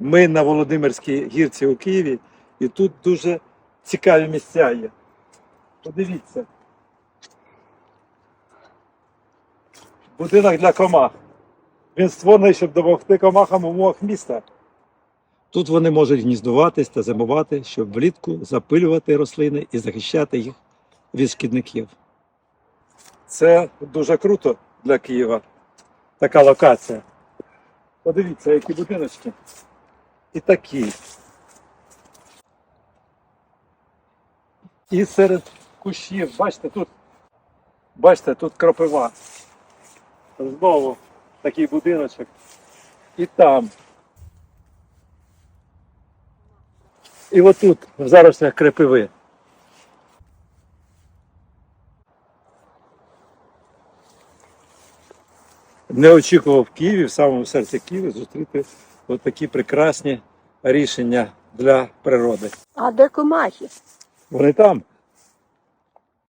Ми на Володимирській гірці у Києві, і тут дуже цікаві місця є. Подивіться. Будинок для комах. Він створений, щоб допомогти комахам в умовах міста. Тут вони можуть гніздуватись та зимувати, щоб влітку запилювати рослини і захищати їх від шкідників. Це дуже круто для Києва. Така локація. Подивіться, які будиночки. І такі. І серед кущів, бачите, тут, бачите, тут кропива. Знову такий будиночок. І там. І отут, в зарослях крапиви. Не очікував в Києві, в самому серці Києва, зустріти от такі прекрасні рішення для природи. А де комахи? Вони там.